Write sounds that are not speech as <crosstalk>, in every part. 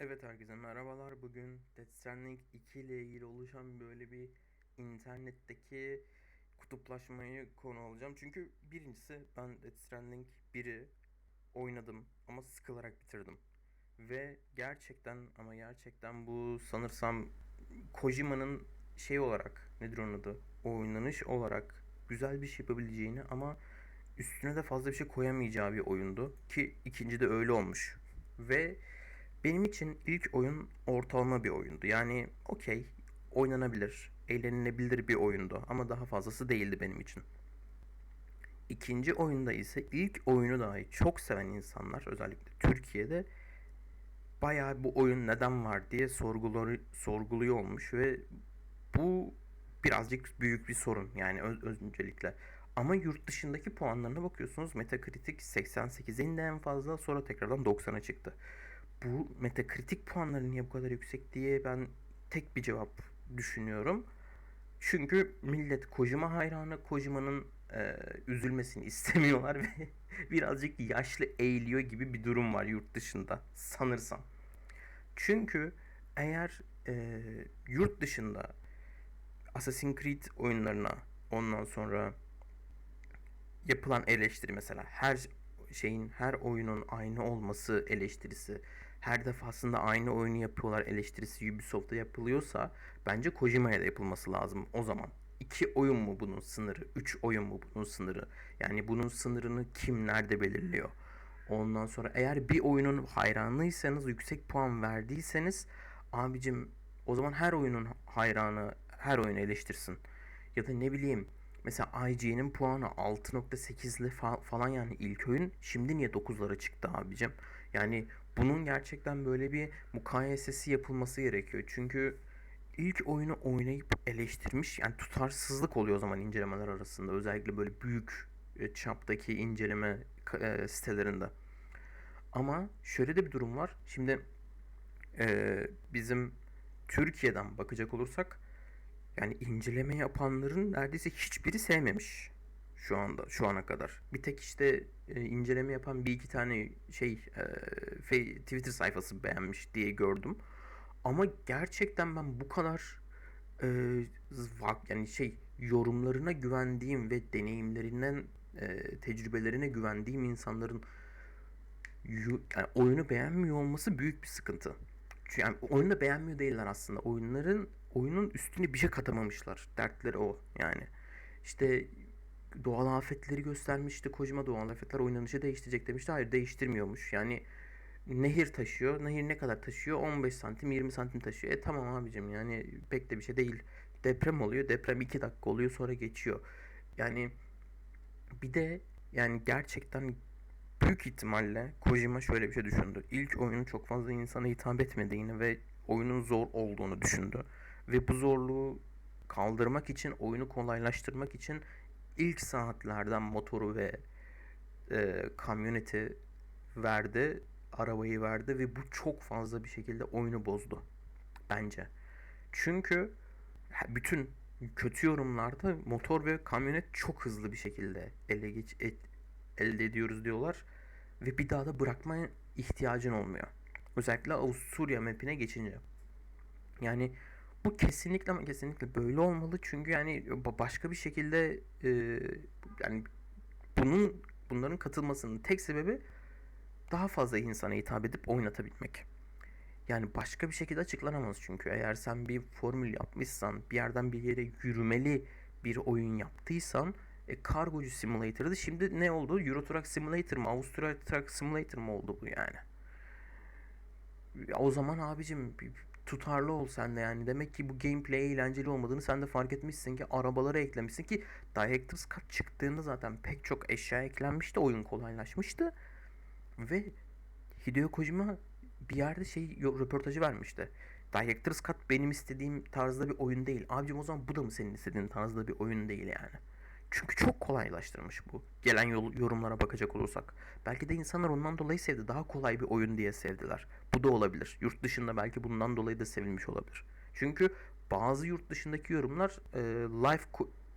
Evet herkese merhabalar. Bugün Death Stranding 2 ile ilgili oluşan böyle bir internetteki kutuplaşmayı konu alacağım. Çünkü birincisi ben Death Stranding 1'i oynadım ama sıkılarak bitirdim. Ve gerçekten ama gerçekten bu sanırsam Kojima'nın şey olarak nedir onun adı? Oynanış olarak güzel bir şey yapabileceğini ama üstüne de fazla bir şey koyamayacağı bir oyundu. Ki ikinci de öyle olmuş. Ve benim için ilk oyun ortalama bir oyundu. Yani okey oynanabilir, eğlenilebilir bir oyundu ama daha fazlası değildi benim için. İkinci oyunda ise ilk oyunu dahi çok seven insanlar özellikle Türkiye'de bayağı bu oyun neden var diye sorguları, sorguluyor olmuş ve bu birazcık büyük bir sorun yani öz, öncelikle. Ama yurt dışındaki puanlarına bakıyorsunuz Metacritic 88'in de en fazla sonra tekrardan 90'a çıktı bu metakritik puanları niye bu kadar yüksek diye ben tek bir cevap düşünüyorum. Çünkü millet Kojima hayranı Kojima'nın e, üzülmesini <laughs> istemiyorlar ve <laughs> birazcık yaşlı eğiliyor gibi bir durum var yurt dışında sanırsam. Çünkü eğer e, yurt dışında Assassin's Creed oyunlarına ondan sonra yapılan eleştiri mesela her şeyin her oyunun aynı olması eleştirisi her defasında aynı oyunu yapıyorlar eleştirisi Ubisoft'ta yapılıyorsa bence Kojima'ya da yapılması lazım o zaman. İki oyun mu bunun sınırı? Üç oyun mu bunun sınırı? Yani bunun sınırını kim nerede belirliyor? Ondan sonra eğer bir oyunun hayranıysanız, yüksek puan verdiyseniz abicim o zaman her oyunun hayranı her oyunu eleştirsin. Ya da ne bileyim Mesela IGN'in puanı 6.8'li falan yani ilk oyun. Şimdi niye 9'lara çıktı abicim? Yani bunun gerçekten böyle bir mukayesesi yapılması gerekiyor. Çünkü ilk oyunu oynayıp eleştirmiş yani tutarsızlık oluyor o zaman incelemeler arasında. Özellikle böyle büyük e, çaptaki inceleme e, sitelerinde. Ama şöyle de bir durum var. Şimdi e, bizim Türkiye'den bakacak olursak yani inceleme yapanların neredeyse hiçbiri sevmemiş şu anda şu ana kadar. Bir tek işte e, inceleme yapan bir iki tane şey e, Twitter sayfası beğenmiş diye gördüm. Ama gerçekten ben bu kadar e, yani şey yorumlarına güvendiğim ve deneyimlerinden e, tecrübelerine güvendiğim insanların yani oyunu beğenmiyor olması büyük bir sıkıntı. Çünkü yani oyunu beğenmiyor değiller aslında. Oyunların oyunun üstüne bir şey katamamışlar. Dertleri o yani. İşte doğal afetleri göstermişti. Kojima doğal afetler oynanışı değiştirecek demişti. Hayır değiştirmiyormuş. Yani nehir taşıyor. Nehir ne kadar taşıyor? 15 santim 20 santim taşıyor. E tamam abicim yani pek de bir şey değil. Deprem oluyor. Deprem 2 dakika oluyor sonra geçiyor. Yani bir de yani gerçekten büyük ihtimalle Kojima şöyle bir şey düşündü. İlk oyunu çok fazla insana hitap etmediğini ve oyunun zor olduğunu düşündü. Ve bu zorluğu kaldırmak için, oyunu kolaylaştırmak için ilk saatlerden motoru ve e, kamyoneti verdi, arabayı verdi ve bu çok fazla bir şekilde oyunu bozdu bence. Çünkü bütün kötü yorumlarda motor ve kamyonet çok hızlı bir şekilde ele geç et, elde ediyoruz diyorlar ve bir daha da bırakma ihtiyacın olmuyor. Özellikle Avusturya mapine geçince. Yani bu kesinlikle ama kesinlikle böyle olmalı çünkü yani başka bir şekilde e, yani bunun bunların katılmasının tek sebebi daha fazla insana hitap edip oynatabilmek. Yani başka bir şekilde açıklanamaz çünkü eğer sen bir formül yapmışsan bir yerden bir yere yürümeli bir oyun yaptıysan e, kargocu simulator'dı. Şimdi ne oldu? Euro Truck Simulator mı? Avusturya Truck Simulator mı oldu bu yani? Ya o zaman abicim tutarlı ol sen de yani. Demek ki bu gameplay eğlenceli olmadığını sen de fark etmişsin ki arabalara eklemişsin ki Director's Cut çıktığında zaten pek çok eşya eklenmişti. Oyun kolaylaşmıştı. Ve Hideo Kojima bir yerde şey röportajı vermişti. Director's Cut benim istediğim tarzda bir oyun değil. Abicim o zaman bu da mı senin istediğin tarzda bir oyun değil yani. Çünkü çok kolaylaştırmış bu. Gelen yol, yorumlara bakacak olursak. Belki de insanlar ondan dolayı sevdi. Daha kolay bir oyun diye sevdiler. Bu da olabilir. Yurt dışında belki bundan dolayı da sevilmiş olabilir. Çünkü bazı yurt dışındaki yorumlar e, life,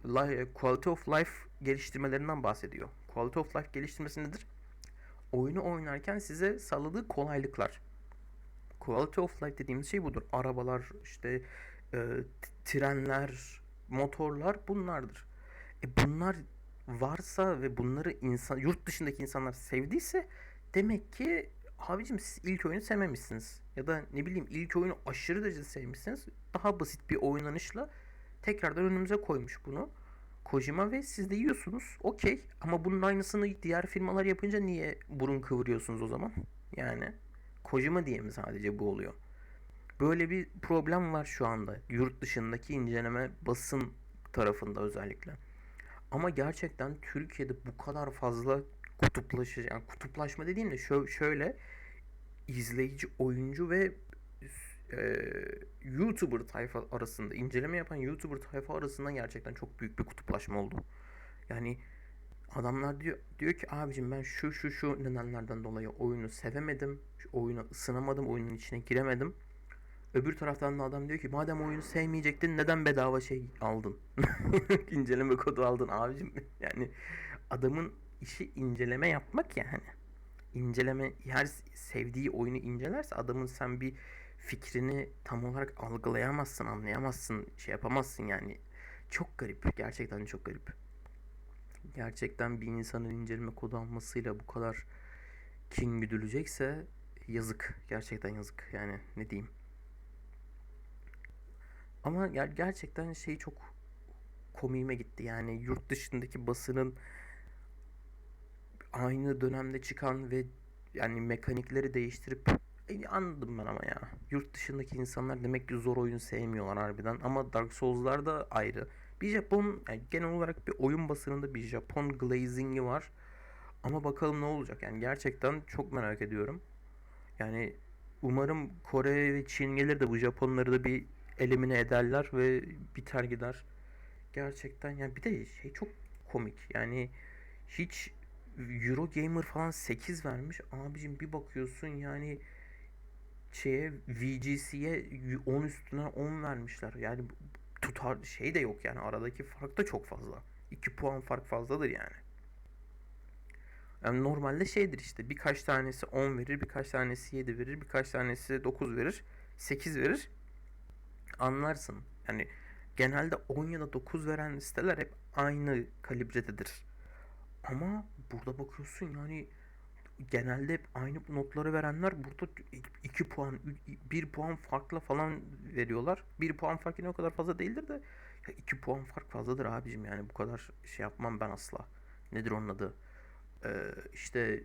life quality of life geliştirmelerinden bahsediyor. Quality of life geliştirmesi nedir? Oyunu oynarken size sağladığı kolaylıklar. Quality of life dediğimiz şey budur. Arabalar, işte e, trenler, motorlar bunlardır. E bunlar varsa ve bunları insan yurt dışındaki insanlar sevdiyse demek ki abicim siz ilk oyunu sevmemişsiniz. Ya da ne bileyim ilk oyunu aşırı derecede sevmişsiniz. Daha basit bir oynanışla tekrardan önümüze koymuş bunu. Kojima ve siz de yiyorsunuz. Okey. Ama bunun aynısını diğer firmalar yapınca niye burun kıvırıyorsunuz o zaman? Yani Kojima diye mi sadece bu oluyor? Böyle bir problem var şu anda. Yurt dışındaki inceleme basın tarafında özellikle. Ama gerçekten Türkiye'de bu kadar fazla kutuplaşı, yani kutuplaşma dediğim de şö- şöyle izleyici, oyuncu ve e, YouTuber tayfa arasında inceleme yapan YouTuber tayfa arasında gerçekten çok büyük bir kutuplaşma oldu. Yani adamlar diyor diyor ki abicim ben şu şu şu nedenlerden dolayı oyunu sevemedim. Oyuna ısınamadım, oyunun içine giremedim. Öbür taraftan da adam diyor ki madem oyunu sevmeyecektin neden bedava şey aldın? <laughs> İnceleme kodu aldın abicim. <laughs> Yani adamın işi inceleme yapmak yani. İnceleme her sevdiği oyunu incelerse adamın sen bir fikrini tam olarak algılayamazsın, anlayamazsın, şey yapamazsın yani. Çok garip. Gerçekten çok garip. Gerçekten bir insanın inceleme kodu almasıyla bu kadar kin güdülecekse yazık. Gerçekten yazık. Yani ne diyeyim. Ama ger- gerçekten şey çok komiğime gitti. Yani yurt dışındaki basının aynı dönemde çıkan ve yani mekanikleri değiştirip E, anladım ben ama ya. Yurt dışındaki insanlar demek ki zor oyun sevmiyorlar harbiden. Ama Dark Souls'lar da ayrı. Bir Japon, yani genel olarak bir oyun basınında bir Japon glazing'i var. Ama bakalım ne olacak. Yani gerçekten çok merak ediyorum. Yani umarım Kore ve Çin gelir de bu Japonları da bir elimine ederler ve biter gider. Gerçekten yani bir de şey çok komik. Yani hiç Eurogamer falan 8 vermiş. Abicim bir bakıyorsun yani şeye VGC'ye 10 üstüne 10 vermişler. Yani tutar şey de yok yani aradaki fark da çok fazla. 2 puan fark fazladır yani. Yani normalde şeydir işte birkaç tanesi 10 verir, birkaç tanesi 7 verir, birkaç tanesi 9 verir, 8 verir. Anlarsın. Yani genelde 10 ya da 9 veren siteler hep aynı kalibrededir. Ama burada bakıyorsun yani genelde hep aynı notları verenler burada 2 puan, 1 puan farkla falan veriyorlar. 1 puan fark yine o kadar fazla değildir de 2 puan fark fazladır abicim yani bu kadar şey yapmam ben asla. Nedir onun adı? Ee, işte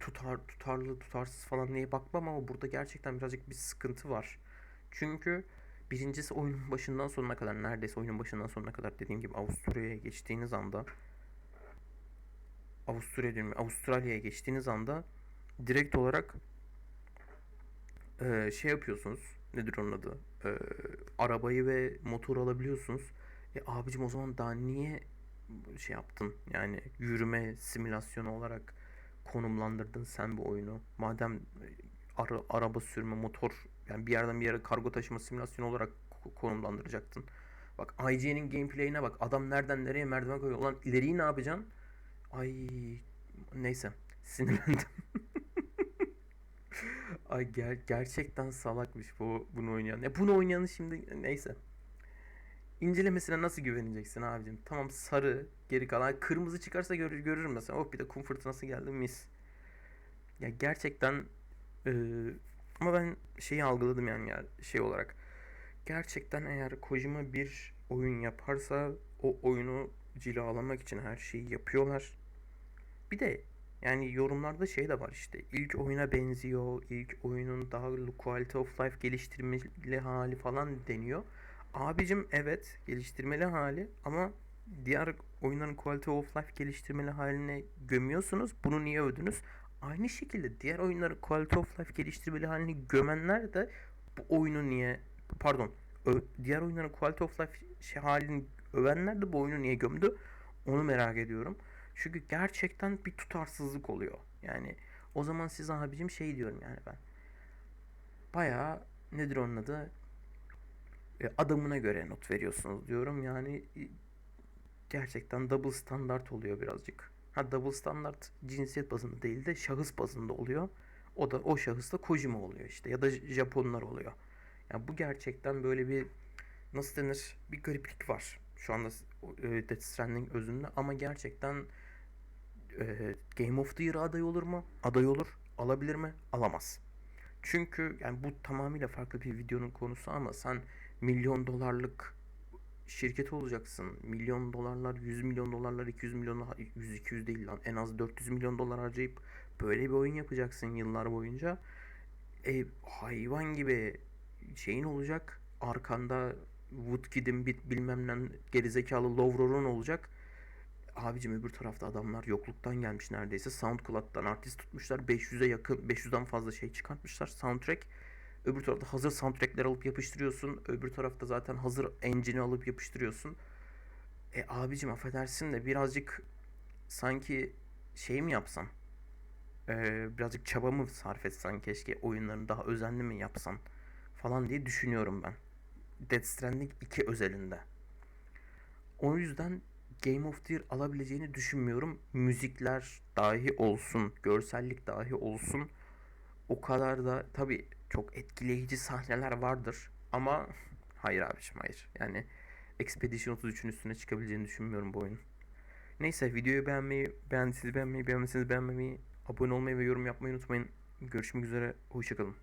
tutar tutarlı tutarsız falan diye bakmam ama burada gerçekten birazcık bir sıkıntı var. Çünkü birincisi oyunun başından sonuna kadar neredeyse oyunun başından sonuna kadar dediğim gibi Avusturya'ya geçtiğiniz anda Avusturya diyorum Avustralya'ya geçtiğiniz anda direkt olarak e, şey yapıyorsunuz. Nedir onun adı? E, arabayı ve motor alabiliyorsunuz. E abicim o zaman daha niye şey yaptın? Yani yürüme simülasyonu olarak konumlandırdın sen bu oyunu. Madem ara, araba sürme, motor yani bir yerden bir yere kargo taşıma simülasyonu olarak ko- konumlandıracaktın. Bak IGN'in gameplay'ine bak. Adam nereden nereye merdiven koyuyor. Ulan ileriyi ne yapacaksın? Ay neyse sinirlendim. <laughs> Ay ger gerçekten salakmış bu bunu oynayan. Ya bunu oynayanı şimdi neyse. İncelemesine nasıl güveneceksin abicim? Tamam sarı, geri kalan kırmızı çıkarsa görür görürüm mesela. Oh bir de kum fırtınası geldi mis. Ya gerçekten eee, ama ben şeyi algıladım yani ya şey olarak. Gerçekten eğer Kojima bir oyun yaparsa o oyunu cilalamak için her şeyi yapıyorlar. Bir de yani yorumlarda şey de var işte ilk oyuna benziyor, ilk oyunun daha quality of life geliştirmeli hali falan deniyor. Abicim evet geliştirmeli hali ama diğer oyunların quality of life geliştirmeli haline gömüyorsunuz. Bunu niye övdünüz? Aynı şekilde diğer oyunların quality of life geliştirmeli halini gömenler de bu oyunu niye pardon diğer oyunların quality of life şey halini övenler de bu oyunu niye gömdü? Onu merak ediyorum. Çünkü gerçekten bir tutarsızlık oluyor. Yani o zaman siz abicim şey diyorum yani ben. Bayağı nedir onun adı? E, adamına göre not veriyorsunuz diyorum. Yani e, gerçekten double standart oluyor birazcık. Ha double standart cinsiyet bazında değil de şahıs bazında oluyor. O da o şahıs da Kojima oluyor işte ya da Japonlar oluyor. Ya bu gerçekten böyle bir nasıl denir bir gariplik var şu anda e, Death Stranding özünde ama gerçekten e, Game of the Year aday olur mu? Aday olur. Alabilir mi? Alamaz. Çünkü yani bu tamamıyla farklı bir videonun konusu ama sen milyon dolarlık şirket olacaksın. Milyon dolarlar, 100 milyon dolarlar, 200 milyon, 100 200 değil lan. En az 400 milyon dolar harcayıp böyle bir oyun yapacaksın yıllar boyunca. E, hayvan gibi şeyin olacak. Arkanda Woodkid'in bilmem ne gerizekalı Lovro'nun olacak. Abicim öbür tarafta adamlar yokluktan gelmiş neredeyse. SoundCloud'dan artist tutmuşlar. 500'e yakın, 500'den fazla şey çıkartmışlar. Soundtrack. Öbür tarafta hazır soundtrackler alıp yapıştırıyorsun. Öbür tarafta zaten hazır engine'i alıp yapıştırıyorsun. E abicim affedersin de birazcık sanki şey mi yapsan? E, birazcık çaba mı sarf etsen keşke oyunlarını daha özenli mi yapsan falan diye düşünüyorum ben. Death Stranding 2 özelinde. O yüzden Game of the Year alabileceğini düşünmüyorum. Müzikler dahi olsun, görsellik dahi olsun. O kadar da tabii çok etkileyici sahneler vardır ama <laughs> hayır abiciğim hayır. Yani Expedition 33'ün üstüne çıkabileceğini düşünmüyorum bu oyunun. Neyse videoyu beğenmeyi, beğendiyseniz beğenmeyi, beğenmediyseniz beğenmemeyi, abone olmayı ve yorum yapmayı unutmayın. Görüşmek üzere, hoşçakalın.